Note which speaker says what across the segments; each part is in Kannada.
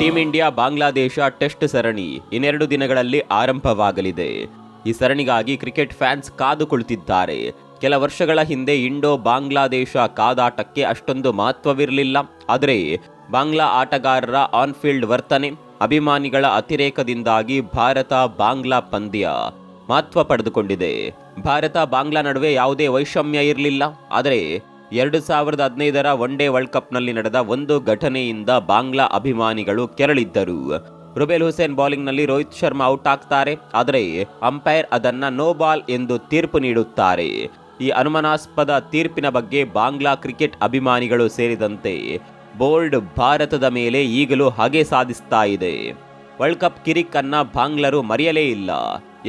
Speaker 1: ಟೀಂ ಇಂಡಿಯಾ ಬಾಂಗ್ಲಾದೇಶ ಟೆಸ್ಟ್ ಸರಣಿ ಇನ್ನೆರಡು ದಿನಗಳಲ್ಲಿ ಆರಂಭವಾಗಲಿದೆ. ಈ ಸರಣಿಗಾಗಿ ಕ್ರಿಕೆಟ್ ಫ್ಯಾನ್ಸ್ ಕಾದು ಕುಳಿತಿದ್ದಾರೆ. ಕೆಲ ವರ್ಷಗಳ ಹಿಂದೆ ಇಂಡೋ ಬಾಂಗ್ಲಾದೇಶ ಕಾದಾಟಕ್ಕೆ ಅಷ್ಟೊಂದು ಮಹತ್ವವಿರಲಿಲ್ಲ. ಆದರೆ ಬಾಂಗ್ಲಾ ಆಟಗಾರರ ಆನ್ ಫೀಲ್ಡ್ ವರ್ತನೆ, ಅಭಿಮಾನಿಗಳ ಅತಿರೇಕದಿಂದಾಗಿ ಭಾರತ ಬಾಂಗ್ಲಾ ಪಂದ್ಯ ಮಹತ್ವ ಪಡೆದುಕೊಂಡಿದೆ. ಭಾರತ ಬಾಂಗ್ಲಾ ನಡುವೆ ಯಾವುದೇ ವೈಷಮ್ಯ ಇರಲಿಲ್ಲ. ಆದರೆ ಎರಡು ಸಾವಿರದ ಹದಿನೈದರ ಒನ್ ಡೇ ವರ್ಲ್ಡ್ ಕಪ್ನಲ್ಲಿ ನಡೆದ ಒಂದು ಘಟನೆಯಿಂದ ಬಾಂಗ್ಲಾ ಅಭಿಮಾನಿಗಳು ಕೆರಳಿದ್ದರು. ರುಬೇಲ್ ಹುಸೇನ್ ಬೌಲಿಂಗ್ನಲ್ಲಿ ರೋಹಿತ್ ಶರ್ಮಾ ಔಟ್ ಆಗ್ತಾರೆ, ಆದರೆ ಅಂಪೈರ್ ಅದನ್ನ ನೋ ಬಾಲ್ ಎಂದು ತೀರ್ಪು ನೀಡುತ್ತಾರೆ. ಈ ಅನುಮಾನಾಸ್ಪದ ತೀರ್ಪಿನ ಬಗ್ಗೆ ಬಾಂಗ್ಲಾ ಕ್ರಿಕೆಟ್ ಅಭಿಮಾನಿಗಳು ಸೇರಿದಂತೆ ಬೋರ್ಡ್ ಭಾರತದ ಮೇಲೆ ಈಗಲೂ ಹಾಗೆ ಸಾಧಿಸ್ತಾ ಇದೆ. ವರ್ಲ್ಡ್ ಕಪ್ ಕಿರಿಕ್ ಅನ್ನ ಬಾಂಗ್ಲರು ಮರೆಯಲೇ ಇಲ್ಲ.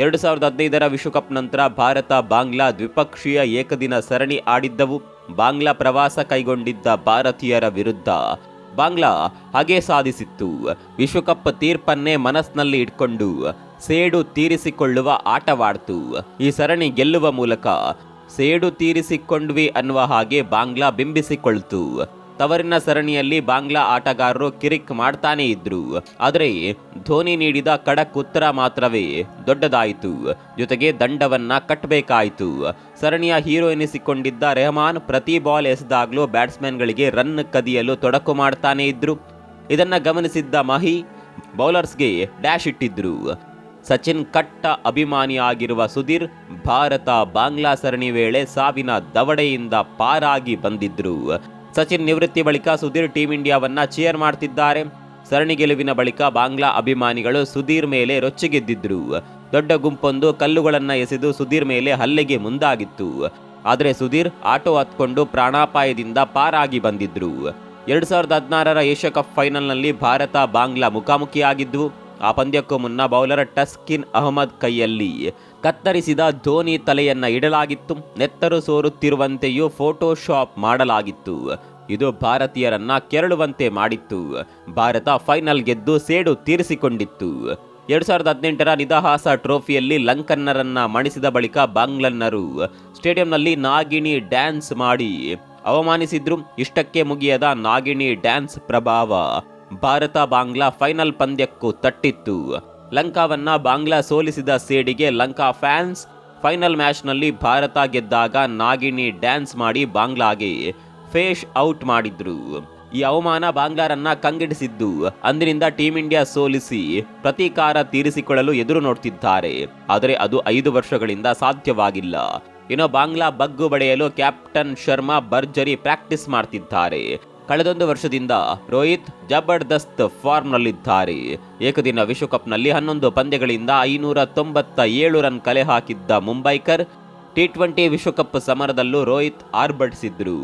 Speaker 1: ಎರಡು ಸಾವಿರದ ಹದಿನೈದರ ವಿಶ್ವಕಪ್ ನಂತರ ಭಾರತ ಬಾಂಗ್ಲಾ ದ್ವಿಪಕ್ಷೀಯ ಏಕದಿನ ಸರಣಿ ಆಡಿದ್ದವು. ಬಾಂಗ್ಲಾ ಪ್ರವಾಸ ಕೈಗೊಂಡಿದ್ದ ಭಾರತೀಯರ ವಿರುದ್ಧ. ಬಾಂಗ್ಲಾ ಹಾಗೆ ಸಾಧಿಸಿತ್ತು. ವಿಶ್ವಕಪ್ ತೀರ್ಪನ್ನೇ ಮನಸ್ಸಿನಲ್ಲಿ ಇಟ್ಕೊಂಡು ಸೇಡು ತೀರಿಸಿಕೊಳ್ಳುವ ಆಟವಾಡ್ತು. ಈ ಸರಣಿ ಗೆಲ್ಲುವ ಮೂಲಕ ಸೇಡು ತೀರಿಸಿಕೊಂಡ್ವಿ ಅನ್ನುವ ಹಾಗೆ ಬಾಂಗ್ಲಾ ಬಿಂಬಿಸಿಕೊಳ್ತು. ತವರಿನ ಸರಣಿಯಲ್ಲಿ ಬಾಂಗ್ಲಾ ಆಟಗಾರರು ಕಿರಿಕ್ ಮಾಡ್ತಾನೇ ಇದ್ರು. ಆದರೆ ಧೋನಿ ನೀಡಿದ ಖಡಕ್ ಉತ್ತರ ಮಾತ್ರವೇ ದೊಡ್ಡದಾಯಿತು. ಜೊತೆಗೆ ದಂಡವನ್ನ ಕಟ್ಟಬೇಕಾಯಿತು ಸರಣಿಯ ಹೀರೋ ಎನಿಸಿಕೊಂಡಿದ್ದ ರೆಹಮಾನ್ ಪ್ರತಿ ಬಾಲ್ ಎಸೆದಾಗ್ಲೂ ಬ್ಯಾಟ್ಸ್ಮನ್ಗಳಿಗೆ ರನ್ ಕದಿಯಲು ತೊಡಕು ಮಾಡ್ತಾನೇ ಇದ್ರು. ಇದನ್ನ ಗಮನಿಸಿದ್ದ ಮಹಿ, ಬೌಲರ್ಸ್ಗೆ ಡ್ಯಾಶ್ ಇಟ್ಟಿದ್ರು. ಸಚಿನ್ ಕಟ್ಟ ಅಭಿಮಾನಿಯಾಗಿರುವ ಸುಧೀರ್, ಭಾರತ ಬಾಂಗ್ಲಾ ಸರಣಿ ವೇಳೆ ಸಾವಿನ ದವಡೆಯಿಂದ ಪಾರಾಗಿ ಬಂದಿದ್ರು. ಸಚಿನ್ ನಿವೃತ್ತಿ ಬಳಿಕ ಸುಧೀರ್ ಟೀಂ ಇಂಡಿಯಾವನ್ನ ಚೇರ್ ಮಾಡ್ತಿದ್ದಾರೆ. ಸರಣಿ ಗೆಲುವಿನ ಬಳಿಕ ಬಾಂಗ್ಲಾ ಅಭಿಮಾನಿಗಳು ಸುಧೀರ್ ಮೇಲೆ ರೊಚ್ಚಿಗೆದ್ದಿದ್ರು. ದೊಡ್ಡ ಗುಂಪೊಂದು ಕಲ್ಲುಗಳನ್ನು ಎಸೆದು ಸುಧೀರ್ ಮೇಲೆ ಹಲ್ಲೆಗೆ ಮುಂದಾಗಿತ್ತು. ಆದರೆ ಸುಧೀರ್ ಆಟೋ ಹತ್ಕೊಂಡು ಪ್ರಾಣಾಪಾಯದಿಂದ ಪಾರಾಗಿ ಬಂದಿದ್ರು. ಎರಡು ಸಾವಿರದ ಹದಿನಾರರ ಏಷ್ಯಾ ಕಪ್ ಫೈನಲ್ನಲ್ಲಿ ಭಾರತ ಬಾಂಗ್ಲಾ ಮುಖಾಮುಖಿಯಾಗಿದ್ವು ಆ ಪಂದ್ಯಕ್ಕೂ ಮುನ್ನ ಬೌಲರ್ ಟಸ್ಕಿನ್ ಅಹಮದ್ ಕೈಯಲ್ಲಿ ಕತ್ತರಿಸಿದ ಧೋನಿ ತಲೆಯನ್ನ ಇಡಲಾಗಿತ್ತು. ನೆತ್ತರು ಸೋರುತ್ತಿರುವಂತೆಯೂ ಫೋಟೋಶಾಪ್ ಮಾಡಲಾಗಿತ್ತು. ಇದು ಭಾರತೀಯರನ್ನ ಕೆರಳುವಂತೆ ಮಾಡಿತ್ತು. ಭಾರತ ಫೈನಲ್ ಗೆದ್ದು ಸೇಡು ತೀರಿಸಿಕೊಂಡಿತ್ತು. ಎರಡು ಸಾವಿರದ ಹದಿನೆಂಟರ ನಿದಹಾಸ ಟ್ರೋಫಿಯಲ್ಲಿ ಲಂಕನ್ನರನ್ನ ಮಣಿಸಿದ ಬಳಿಕ ಬಾಂಗ್ಲನ್ನರು ಸ್ಟೇಡಿಯಂನಲ್ಲಿ ನಾಗಿಣಿ ಡ್ಯಾನ್ಸ್ ಮಾಡಿ ಅವಮಾನಿಸಿದ್ರು. ಇಷ್ಟಕ್ಕೆ ಮುಗಿಯದ ನಾಗಿಣಿ ಡ್ಯಾನ್ಸ್ ಪ್ರಭಾವ ಭಾರತ ಬಾಂಗ್ಲಾ ಫೈನಲ್ ಪಂದ್ಯಕ್ಕೂ ತಟ್ಟಿತ್ತು. ಲಂಕಾವನ್ನ ಬಾಂಗ್ಲಾ ಸೋಲಿಸಿದ ಸೇಡಿಗೆ ಲಂಕಾ ಫ್ಯಾನ್ಸ್ ಫೈನಲ್ ಮ್ಯಾಚ್ನಲ್ಲಿ ಭಾರತ ಗೆದ್ದಾಗ ನಾಗಿಣಿ ಡ್ಯಾನ್ಸ್ ಮಾಡಿ ಬಾಂಗ್ಲಾಗೆ ಫೇಶ್ ಔಟ್ ಮಾಡಿದ್ರು. ಈ ಅವಮಾನ ಬಾಂಗ್ಲಾರನ್ನ ಕಂಗೆಡಿಸಿದ್ದು. ಅಂದಿನಿಂದ ಟೀಂ ಇಂಡಿಯಾ ಸೋಲಿಸಿ ಪ್ರತೀಕಾರ ತೀರಿಸಿಕೊಳ್ಳಲು ಎದುರು ನೋಡ್ತಿದ್ದಾರೆ. ಆದರೆ ಅದು ಐದು ವರ್ಷಗಳಿಂದ ಸಾಧ್ಯವಾಗಿಲ್ಲ. ಇನ್ನು ಬಾಂಗ್ಲಾ ಬಗ್ಗು ಬಡೆಯಲು ಕ್ಯಾಪ್ಟನ್ ಶರ್ಮಾ ಭರ್ಜರಿ ಪ್ರಾಕ್ಟೀಸ್ ಮಾಡ್ತಿದ್ದಾರೆ. ಕಳೆದೊಂದು ವರ್ಷದಿಂದ ರೋಹಿತ್ ಜಬರ್ದಸ್ತ್ ಫಾರ್ಮ್ನಲ್ಲಿದ್ದಾರೆ. ಏಕದಿನ ವಿಶ್ವಕಪ್ನಲ್ಲಿ ಹನ್ನೊಂದು ಪಂದ್ಯಗಳಿಂದ ಐನೂರ ತೊಂಬತ್ತ ಏಳು ರನ್ ಕಲೆ ಹಾಕಿದ್ದ ಮುಂಬೈಕರ್ ಟಿ ಟ್ವೆಂಟಿ ವಿಶ್ವಕಪ್ ಸಮರದಲ್ಲೂ ರೋಹಿತ್ ಆರ್ಭಟಿಸಿದ್ರು.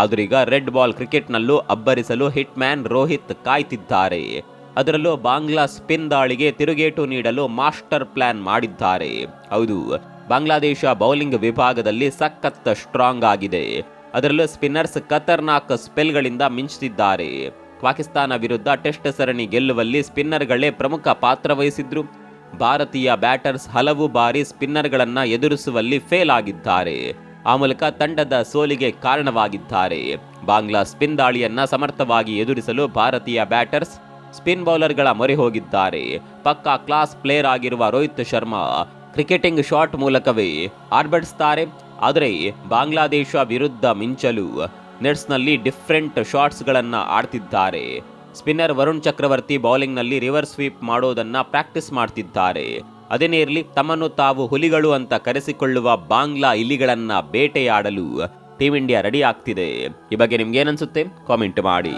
Speaker 1: ಆದರೀಗ ರೆಡ್ ಬಾಲ್ ಕ್ರಿಕೆಟ್ನಲ್ಲೂ ಅಬ್ಬರಿಸಲು ಹಿಟ್ ಮ್ಯಾನ್ ರೋಹಿತ್ ಕಾಯ್ತಿದ್ದಾರೆ. ಅದರಲ್ಲೂ ಬಾಂಗ್ಲಾ ಸ್ಪಿನ್ ದಾಳಿಗೆ ತಿರುಗೇಟು ನೀಡಲು ಮಾಸ್ಟರ್ ಪ್ಲಾನ್ ಮಾಡಿದ್ದಾರೆ. ಹೌದು, ಬಾಂಗ್ಲಾದೇಶ ಬೌಲಿಂಗ್ ವಿಭಾಗದಲ್ಲಿ ಸಖತ್ ಸ್ಟ್ರಾಂಗ್ ಆಗಿದೆ. ಅದರಲ್ಲೂ ಸ್ಪಿನ್ನರ್ಸ್ ಖತರ್ನಾಕ್ ಸ್ಪೆಲ್ಗಳಿಂದ ಮಿಂಚುತ್ತಿದ್ದಾರೆ ಪಾಕಿಸ್ತಾನ ವಿರುದ್ಧ ಟೆಸ್ಟ್ ಸರಣಿ ಗೆಲ್ಲುವಲ್ಲಿ ಸ್ಪಿನ್ನರ್ಗಳೇ ಪ್ರಮುಖ ಪಾತ್ರ ವಹಿಸಿದ್ರು. ಭಾರತೀಯ ಬ್ಯಾಟರ್ಸ್ ಹಲವು ಬಾರಿ ಸ್ಪಿನ್ನರ್ಗಳನ್ನು ಎದುರಿಸುವಲ್ಲಿ ಫೇಲ್ ಆಗಿದ್ದಾರೆ. ಆ ಮೂಲಕ ತಂಡದ ಸೋಲಿಗೆ ಕಾರಣವಾಗಿದ್ದಾರೆ. ಬಾಂಗ್ಲಾ ಸ್ಪಿನ್ ದಾಳಿಯನ್ನ ಸಮರ್ಥವಾಗಿ ಎದುರಿಸಲು ಭಾರತೀಯ ಬ್ಯಾಟರ್ಸ್ ಸ್ಪಿನ್ ಬೌಲರ್ಗಳ ಮೊರೆ ಹೋಗಿದ್ದಾರೆ. ಪಕ್ಕಾ ಕ್ಲಾಸ್ ಪ್ಲೇಯರ್ ಆಗಿರುವ ರೋಹಿತ್ ಶರ್ಮಾ ಕ್ರಿಕೆಟಿಂಗ್ ಶಾಟ್ ಮೂಲಕವೇ ಆರ್ಭಟಿಸ್ತಾರೆ. ಆದರೆ ಬಾಂಗ್ಲಾದೇಶ ವಿರುದ್ಧ ಮಿಂಚಲು ನೆಟ್ಸ್ನಲ್ಲಿ ಡಿಫ್ರೆಂಟ್ ಶಾಟ್ಸ್ಗಳನ್ನು ಆಡ್ತಿದ್ದಾರೆ. ಸ್ಪಿನ್ನರ್ ವರುಣ್ ಚಕ್ರವರ್ತಿ ಬೌಲಿಂಗ್ನಲ್ಲಿ ರಿವರ್ಸ್ ಸ್ವೀಪ್ ಮಾಡೋದನ್ನು ಪ್ರಾಕ್ಟೀಸ್ ಮಾಡ್ತಿದ್ದಾರೆ. ಅದೇನೇ ಇರಲಿ ತಮ್ಮನ್ನು ತಾವು ಹುಲಿಗಳು ಅಂತ ಕರೆಸಿಕೊಳ್ಳುವ ಬಾಂಗ್ಲಾ ಇಲಿಗಳನ್ನು ಬೇಟೆಯಾಡಲು ಟೀಂ ಇಂಡಿಯಾ ರೆಡಿ ಆಗ್ತಿದೆ. ಈ ಬಗ್ಗೆ ನಿಮ್ಗೆ ಏನನ್ಸುತ್ತೆ ಕಾಮೆಂಟ್ ಮಾಡಿ.